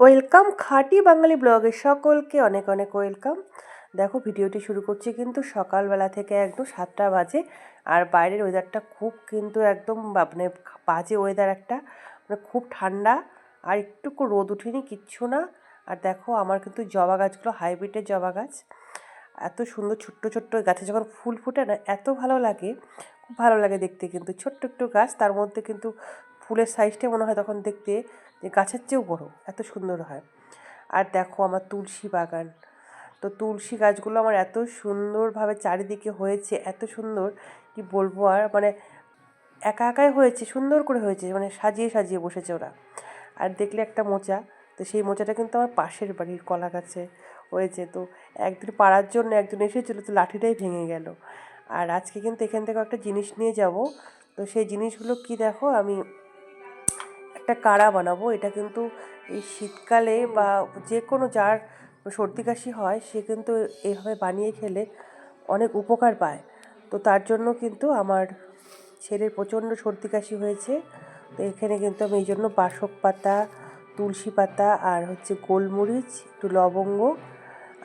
Welcome খাঁটি বাঙালি ব্লগে সকলকে অনেক অনেক ওয়েলকাম দেখো ভিডিওটি শুরু করছি কিন্তু সকালবেলা থেকে একদম সাতটা বাজে আর বাইরের ওয়েদারটা খুব কিন্তু একদম মানে বাজে ওয়েদার একটা। মানে খুব ঠান্ডা আর একটুকু রোদ উঠেনি, কিচ্ছু না। আর দেখো আমার কিন্তু জবা গাছগুলো হাইব্রিডের জবা গাছ। এত সুন্দর ছোট্ট ছোট্ট গাছে যখন ফুল ফুটে না, এত ভালো লাগে। খুব ভালো লাগে দেখতে কিন্তু। ছোট্ট একটু গাছ, তার মধ্যে কিন্তু ফুলের সাইজটা মনে হয় তখন দেখতে যে গাছের চেয়েও বড়, এত সুন্দর হয়। আর দেখো আমার তুলসী বাগান। তো তুলসী গাছগুলো আমার এত সুন্দরভাবে চারিদিকে হয়েছে, এত সুন্দর, কি বলব আর মানে একা একাই হয়েছে, সুন্দর করে হয়েছে মানে সাজিয়ে সাজিয়ে বসেছে ওরা। আর দেখলে একটা মোচা, তো সেই মোচাটা কিন্তু আমার পাশের বাড়ির কলা গাছে হয়েছে। তো একদিন পাড়ার জন্য একজন এসেছিল, তো লাঠিটাই ভেঙে গেল। আর আজকে কিন্তু এখান থেকে একটা জিনিস নিয়ে যাব। তো সেই জিনিসগুলো কি দেখো, আমি একটা কাড়া বানাবো। এটা কিন্তু এই শীতকালে বা যে কোনো যার সর্দি কাশি হয়, সে কিন্তু এইভাবে বানিয়ে খেলে অনেক উপকার পায়। তো তার জন্য কিন্তু আমার ছেলের প্রচণ্ড সর্দি কাশি হয়েছে। তো এখানে কিন্তু আমি এই জন্য বাসক পাতা, তুলসী পাতা আর হচ্ছে গোলমরিচ, একটু লবঙ্গ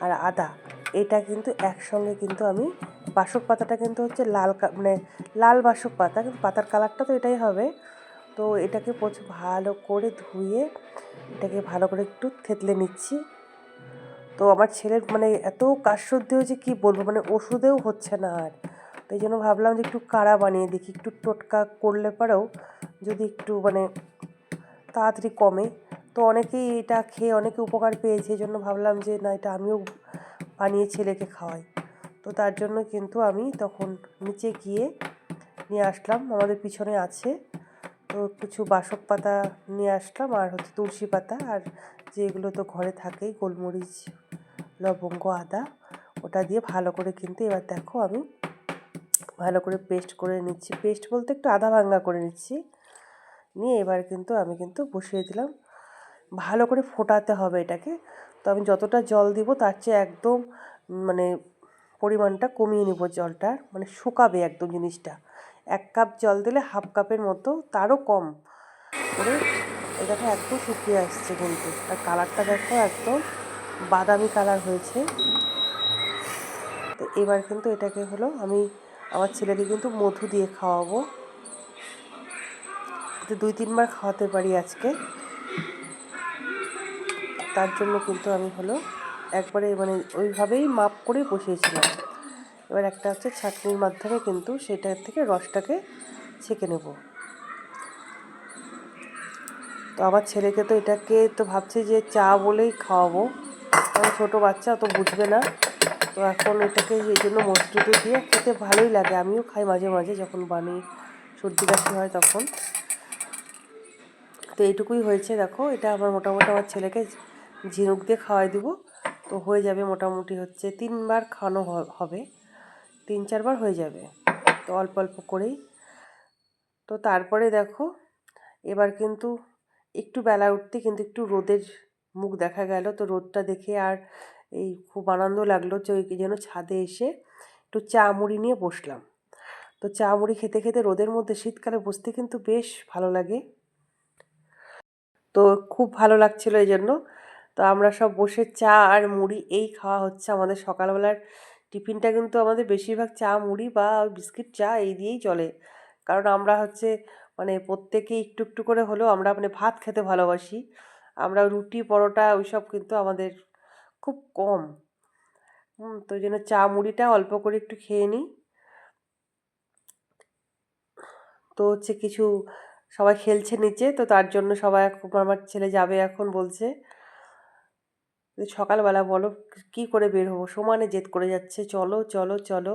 আর আদা, এটা কিন্তু একসঙ্গে কিন্তু আমি বাসক পাতাটা কিন্তু হচ্ছে লাল মানে লাল বাসক পাতা, কিন্তু পাতার কালারটা তো এটাই হবে। তো এটাকে প্রচুর ভালো করে ধুয়ে এটাকে ভালো করে একটু থেতলে নিচ্ছি। তো আমার ছেলের মানে এত কাশসর্দি হয়েছে কি বলব মানে ওষুধেও হচ্ছে না আর। তো এই জন্য ভাবলাম যে একটু কাড়া বানিয়ে দেখি, একটু টোটকা করলে পরেও যদি একটু মানে তাড়াতাড়ি কমে। তো অনেকেই এটা খেয়ে অনেকে উপকার পেয়েছে, এই জন্য ভাবলাম যে না, এটা আমিও বানিয়ে ছেলেকে খাওয়াই। তো তার জন্য কিন্তু আমি তখন নিচে গিয়ে নিয়ে আসলাম, আমাদের পিছনে আছে। কিছু বাসক পাতা নিয়ে আসলাম, আর হচ্ছে তুলসী পাতা, আর যেগুলো তো ঘরে থাকেই, গোলমরিচ, লবঙ্গ, আদা, ওটা দিয়ে ভালো করে কিন্তু এবার দেখো আমি ভালো করে পেস্ট করে নিচ্ছি। পেস্ট বলতে একটু আধা ভাঙ্গা করে নিচ্ছি। নিয়ে এবার কিন্তু আমি কিন্তু বসিয়ে দিলাম। ভালো করে ফোটাতে হবে এটাকে। তো আমি যতটা জল দিব তার চেয়ে একদম মানে পরিমাণটা কমিয়ে নিব জলটার মানে শুকাবে একদম জিনিসটা। এক কাপ জল দিলে হাফ কাপের মতো, তারও কম। করে এটাকে একদম শুকিয়ে আসছে কিন্তু। আর কালারটা দেখো একদম বাদামি কালার হয়েছে। তো এবার কিন্তু এটাকে হলো আমি আমার ছেলেকে কিন্তু মধু দিয়ে খাওয়াবো। তো দুই, তিনবার খাওয়াতে পারি আজকে। তার জন্য কিন্তু আমি হলো একবারে মানে ওইভাবেই মাপ করে বসিয়েছিলাম। এবার একটা হচ্ছে ছাঁকনির মাধ্যমে কিন্তু সেটার থেকে রসটাকে ছেঁকে নেব। তো আমার ছেলেকে তো এটাকে তো ভাবছে যে চা বলেই খাওয়াবো। কারণ ছোটো বাচ্চা অত বুঝবে না। তো এখন এটাকে এই জন্য মসজিদ দিয়ে খেতে ভালোই লাগে। আমিও খাই মাঝে মাঝে যখন বানিয়ে সর্দি কাশি হয় তখন। তো এইটুকুই হয়েছে, দেখো। এটা আমার মোটামুটি আমার ছেলেকে ঝিনুক দিয়ে খাওয়াই দিব। তো হয়ে যাবে মোটামুটি হচ্ছে তিনবার খাওয়ানো হবে। তিন চারবার হয়ে যাবে। তো অল্প অল্প করেই। তো তারপরে দেখো, এবার কিন্তু একটু বেলা উঠতে কিন্তু একটু রোদের মুখ দেখা গেল। তো রোদটা দেখে আর এই খুব আনন্দ লাগল যে ওই যেন ছাদে এসে একটু চা মুড়ি নিয়ে বসলাম। তো চা মুড়ি খেতে খেতে রোদের মধ্যে শীতকালে বসতে কিন্তু বেশ ভালো লাগে। তো খুব ভালো লাগছিল এই জন্য তো আমরা সব বসে চা আর মুড়ি এই খাওয়া হচ্ছে আমাদের সকালবেলার টিফিনটা কিন্তু আমাদের বেশিরভাগ চা, মুড়ি বা বিস্কিট চা এই দিয়েই চলে। কারণ আমরা হচ্ছে মানে প্রত্যেকেই একটু একটু করে হলেও আমরা মানে ভাত খেতে ভালোবাসি। আমরা রুটি, পরোটা ওইসব কিন্তু আমাদের খুব কম। তো ওই জন্য চা, মুড়িটা অল্প করে একটু খেয়ে নিই। তো হচ্ছে কিছু সবাই খেলছে নিচে, তো তার জন্য সবাই আমার ছেলে যাবে এখন বলছে। যে সকালবেলা বলো কি করে বের হব? সমানে জেদ করে যাচ্ছে চলো চলো চলো।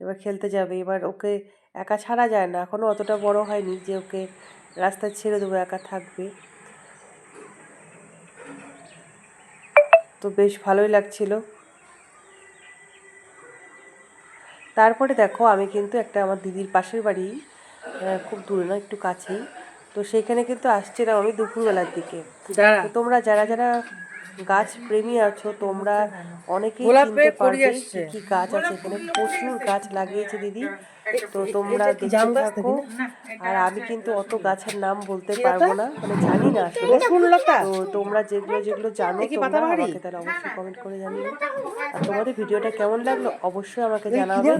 এবার খেলতে যাবে। এবার ওকে একা ছাড়া যায় না। এখনও অতটা বড় হয়নি যে ওকে রাস্তায় ছেড়ে দেবো একা থাকবে। তো বেশ ভালোই লাগছিল। তারপরে দেখো আমি কিন্তু একটা আমার দিদির পাশের বাড়ি খুব দূরে না একটু কাছেই। তো সেখানে কিন্তু আসছিলাম আমি দুপুরবেলার দিকে। তোমরা যারা যারা গাছ প্রেমী আছো তোমরা অনেকেই চিনতে পারবে কি কি গাছ আছে এখানে। প্রচুর গাছ লাগিয়েছে দিদি। তো তোমরা দেখতে থাকো। আর আমি কিন্তু অত গাছের নাম বলতে পারব না মানে জানি না আসলে। তো তোমরা যেগুলো যেগুলো জানো কি তোমরা আমাকে তাহলে অবশ্যই কমেন্ট করে জানিও। আর তোমাদের ভিডিওটা কেমন লাগল অবশ্যই আমাকে জানাবে।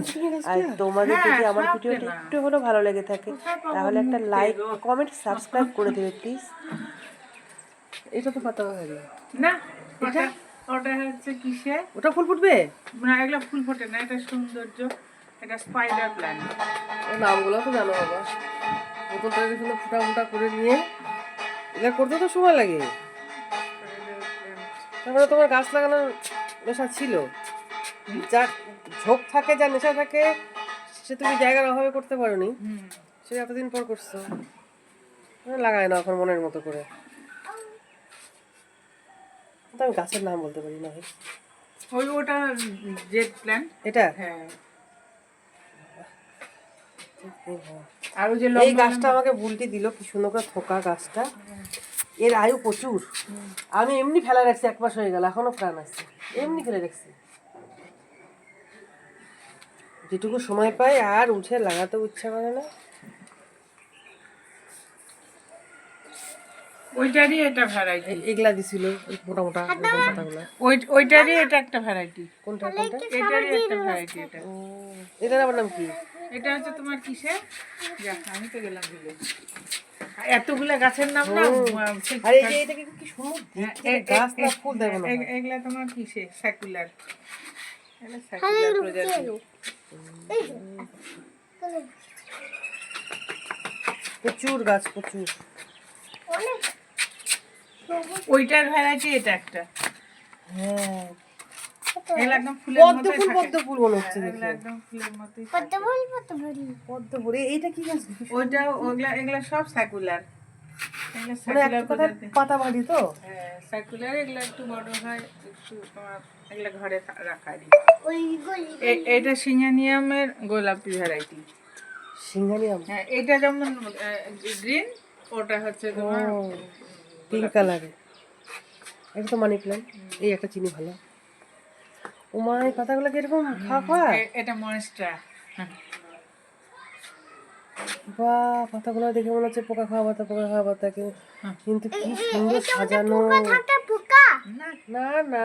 আর তোমাদের যদি আমার ভিডিওটা একটু হলেও ভালো লেগে থাকে তাহলে একটা লাইক কমেন্ট সাবস্ক্রাইব করে দেবে প্লিজ এটা তো পাতা বাহারি না ওটা ওটা হচ্ছে কিসে ওটা ফুল ফুটবে? না এগুলো ফুল ফোটে না এটা সৌন্দর্য এটা স্পাইডার প্ল্যান্ট ও নামগুলো তো জানো বাবা। বোতলটাকে শুধু ফুটা ফুটা করে নিয়ে এটা করতে তো সময় লাগে। তারপরে তোমার গাছ লাগানোর নেশা ছিল। যা ঝোঁক থাকে যা নেশা থাকে সে তুমি জায়গার অভাবে করতে পারোনি। হুম। সে এতদিন পর করছ। লাগাই না এখন মনের মতো করে। কিন্তু আমি গাছের নাম বলতে পারি না। ভাই। ওই ওটা জেড প্ল্যান্ট এটা? হ্যাঁ। আর ওই যে এই গাছটা আমাকে বুলটি দিল কি সুন্দর করে থোকা গাছটা। এর আয়ু প্রচুর। আমি এমনি ফেলা রাখছি এক মাস হয়ে গেল এখনও প্রাণ আছে। এমনি ফেলে রাখছি। যেটুকু সময় পাই আর উঠে লাগাতে ইচ্ছা করে না। ওইটারই এটা ভ্যারাইটি এগুলা দিছিল মোটা মোটা ওই ওইটারই এটা একটা ভ্যারাইটি কোনটা কোনটা? এটারই একটা ভ্যারাইটি এটা। ও, এটার আবার নাম কি? এটা হচ্ছে তোমার কিসে যা আমি তো গেলাম দিলে এতগুলা গাছের নাম না আর এই যে এটা কি কি সুন্দর হ্যাঁ, গাছ না ফুল দেবো না এগুলা তোমার কিসে সেকুলার এগুলা সেকুলার প্রজাতি প্রচুর গাছ প্রচুর। ওইটার ভ্যারাইটি এটা একটা। হ্যাঁ। পদ্ম ফুল পদ্ম ফুল মনে হচ্ছে একদম ফুলের মতোই থাকে। পদ্ম ফুল। এ- এইটা কি গাছ? ওইটা ওগুলা এগুলা সব সেকুলার এগুলা সেকুলার একটা কথা প্রজাতি পাতা বাড়ি তো? হ্যাঁ সেকুলার এগুলা একটু বড় হয় একটু এগুলা ঘরে এটা সিঙ্গানিয়ামের গোলাপি ভ্যারাইটি সিঙ্গানিয়াম? হ্যাঁ এটা যেমন গ্রিন ওটা হচ্ছে তোমার পিঙ্ক কালারে এটা তো মানি প্ল্যান্ট এই একটা চিনি ভালো। ও মা এই পাতাগুলো কীরকম খাওয়া এ- এটা মনস্টা বা পাতাগুলো দেখে মনে হচ্ছে পোকা খাওয়া পাতা পোকা খাওয়া পাতা। কিন্তু কি সুন্দর সাজানো। না। না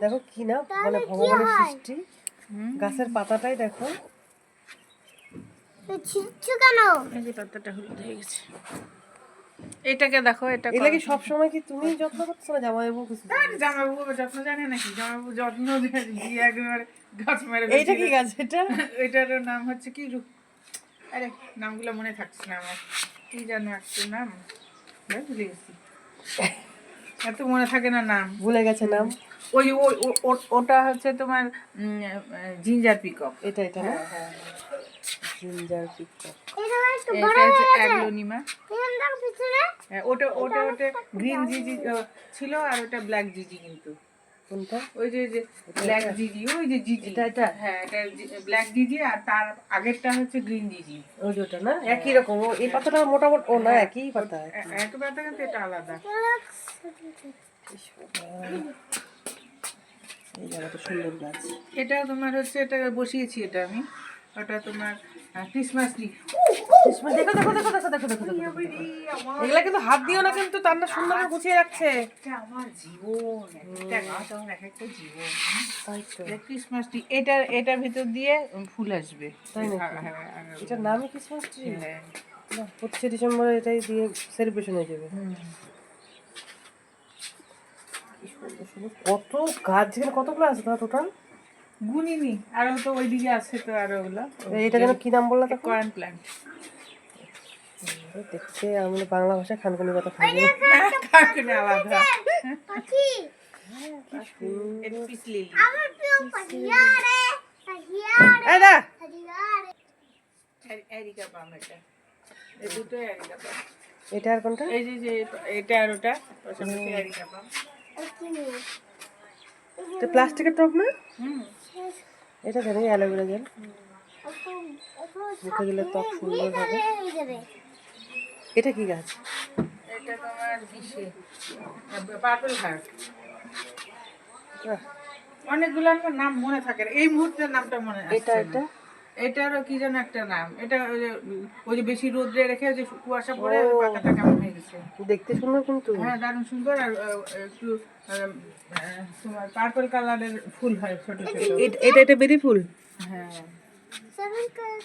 দেখো কি না মানে ভগবানের সৃষ্টি। গাছের পাতাটাই দেখো। এই যে পাতাটা হলুদ হয়ে গেছে। এটাকে দেখো এটা এগুলা কি সবসময় কি তুমি যত্ন করছ না জামাইবাবু কিছু? জামাবু যত্ন জানে নাকি? জামাবু যত্ন দিয়ে একেবারে গাছ মেরে এইটা কি গাছ এটা? এটার নাম হচ্ছে কি রু- আরে নামগুলো মনে থাকছে না আমার। কি জানো একটা নাম? ভুলে গেছি। এত মনে থাকে না নাম। ভুলে গেছে নাম? ওই ওটা হচ্ছে তোমার জিঞ্জার পিকক। এটা এটা না? জিঞ্জার পিকক এটা হচ্ছে অ্যাগ্লোনিমা। হ্যাঁ, ওটা ওটা ওটা গ্রিন জিজি ছিল আর ওটা ব্ল্যাক জিজি কিন্তু। কোনটা? ওই যে যে ব্ল্যাক জিজি ওই যে জিজি। এটা এটা? হ্যাঁ এটা ব্ল্যাক জিজি আর তার আগেরটা হচ্ছে গ্রিন জিজি। ওই না? একই রকম। এই পাতাটা মোটামুটি ও না একই পাতা এক পাতা কিন্তু এটা আলাদা। এই জায়গাটা সুন্দর গাছ এটা তোমার হচ্ছে এটা বসিয়েছি এটা আমি। ওটা তোমার ক্রিসমাস ট্রি দেখো দেখো দেখো দেখো দেখো দেখো দেখো এগুলা কিন্তু হাত দিও না কিন্তু তার সুন্দর করে গুছিয়ে রাখছে। আমার জীবন একটা গাছ আমার এক একটা জীবন। তাই তো। এটা ক্রিসমাস ট্রি এটার এটার ভিতর দিয়ে ফুল আসবে। তাই? হ্যাঁ, হ্যাঁ, হ্যাঁ, এটার নামই ক্রিসমাস ট্রি। পঁচিশে ডিসেম্বরে এটাই দিয়ে সেলিব্রেশন হয়ে যাবে। কত গাছ যেখানে কতগুলো আছে তোমার টোটাল গুনিনি আরও তো ওইদিকে আছে তো আরও ওগুলো। এটা যেন কি নাম বললা তো কয়েন প্ল্যান্ট দেখতে আমাদের বাংলা ভাষায় খানকুনি। কথা থাকবে কাকুনে আলাদা এটা। পাম এটা আর কোনটা? এই যে এটা আর ওটা প্লাস্টিকের টপ না? হুম। এটা জানি অ্যালোভেরা জেল। মুখে দিলে ত্বক সুন্দর হবে। এটা কি গাছ? এটা তোমার বিশে পার্পল হার্ট। অনেকগুলো আমার নাম মনে থাকে না। এই মুহূর্তে নামটা মনে এটা এটা। এটারও কি যেন একটা নাম? এটা ওই যে ওই যে বেশি রোদ্রে রেখে ওই যে কুয়াশা পড়ে পাতাটা কেমন হয়ে গেছে? দেখতে সুন্দর কিন্তু। হ্যাঁ দারুণ সুন্দর আর একটু তোমার পার্পল কালারের ফুল হয় ছোট ছোট। এটা এটা বেরি ফুল? হ্যাঁ। সেভেন কালার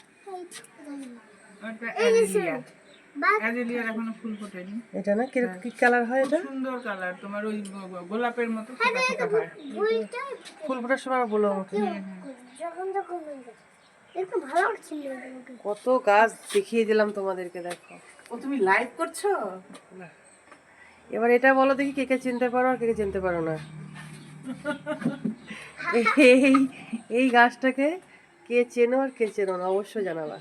ওটা অ্যাজেলিয়া। অ্যাজেলিয়ার এখনও ফুল ফোটেনি। এটা না? কি কালার হয় এটা? সুন্দর কালার তোমার ওই গোলাপের মতো হয় ফুল ফোটার সময় বলো আমাকে। যখন যখন। কত গাছ দেখিয়ে দিলাম তোমাদেরকে দেখো। ও তুমি লাইভ করছ? এবার এটা বলো দেখি কে কে চিনতে পারো আর কে কে চিনতে পারো না। এই এই গাছটাকে কে চেনো আর কে চেনো না অবশ্যই জানাবা।